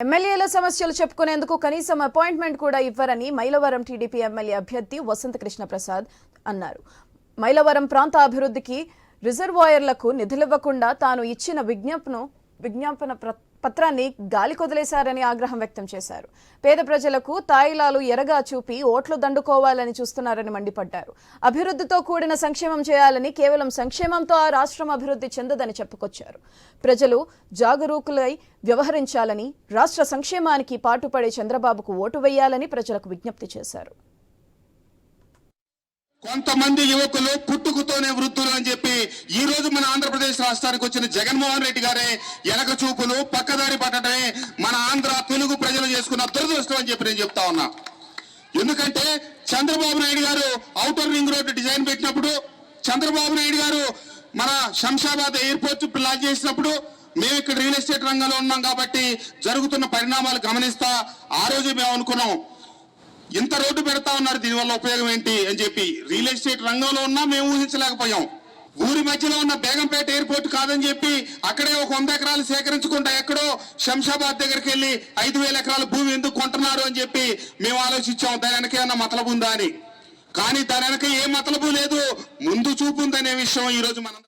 ఎమ్మెల్యేల సమస్యలు చెప్పుకునేందుకు కనీసం అపాయింట్మెంట్ కూడా ఇవ్వరని మైలవరం టీడీపీ ఎమ్మెల్యే అభ్యర్థి వసంత కృష్ణ ప్రసాద్ అన్నారు. మైలవరం ప్రాంత అభివృద్ధికి రిజర్వాయర్లకు నిధులివ్వకుండా తాను ఇచ్చిన విజ్ఞాపన విజ్ఞాపన పత్రాన్ని గాలికొదిలేశారని ఆగ్రహం వ్యక్తం చేశారు. పేద ప్రజలకు తాయిలాలు ఎరగా చూపి ఓట్లు దండుకోవాలని చూస్తున్నారని మండిపడ్డారు. అభివృద్ధితో కూడిన సంక్షేమం చేయాలని కేవలం సంక్షేమంతో ఆ రాష్ట్రం అభివృద్ధి చెందదని చెప్పుకొచ్చారు. ప్రజలు జాగరూకులై వ్యవహరించాలని రాష్ట్ర సంక్షేమానికి పాటుపడే చంద్రబాబుకు ఓటు వేయాలని ప్రజలకు విజ్ఞప్తి చేశారు. కొంతమంది యువకులు పుట్టుకతోనే వృద్ధులు అని చెప్పి ఈ రోజు మన ఆంధ్రప్రదేశ్ రాష్ట్రానికి వచ్చిన జగన్మోహన్ రెడ్డి గారే ఎనక చూపులు పక్కదారి పట్టడమే మన ఆంధ్ర తెలుగు ప్రజలు చేసుకున్న దురదృష్టం అని చెప్పి నేను చెప్తా ఉన్నా. ఎందుకంటే చంద్రబాబు నాయుడు గారు ఔటర్ రింగ్ రోడ్డు డిజైన్ పెట్టినప్పుడు చంద్రబాబు నాయుడు గారు మన శంషాబాద్ ఎయిర్పోర్ట్ ప్లాన్ చేసినప్పుడు మేము ఇక్కడ రియల్ ఎస్టేట్ రంగంలో ఉన్నాం కాబట్టి జరుగుతున్న పరిణామాలు గమనిస్తా ఆ రోజు మేము అనుకున్నాం. ఇంత రోడ్డు పెడతా ఉన్నారు దీనివల్ల ఉపయోగం ఏంటి అని చెప్పి రియల్ ఎస్టేట్ రంగంలో ఉన్నా మేము ఊహించలేకపోయాం. ఊరి మధ్యలో ఉన్న బేగంపేట ఎయిర్పోర్ట్ కాదని చెప్పి అక్కడే ఒక వంద ఎకరాలు సేకరించుకుంటా ఎక్కడో శంషాబాద్ దగ్గరికి వెళ్ళి ఐదు వేల ఎకరాల భూమి ఎందుకు కొంటున్నారు అని చెప్పి మేము ఆలోచించాం. దాని వెనక ఏమన్నా మతలబు ఉందా అని. కానీ దాని వెనక ఏ మతలబు లేదు. ముందు చూపు ఉందనే విషయం ఈ రోజు మనం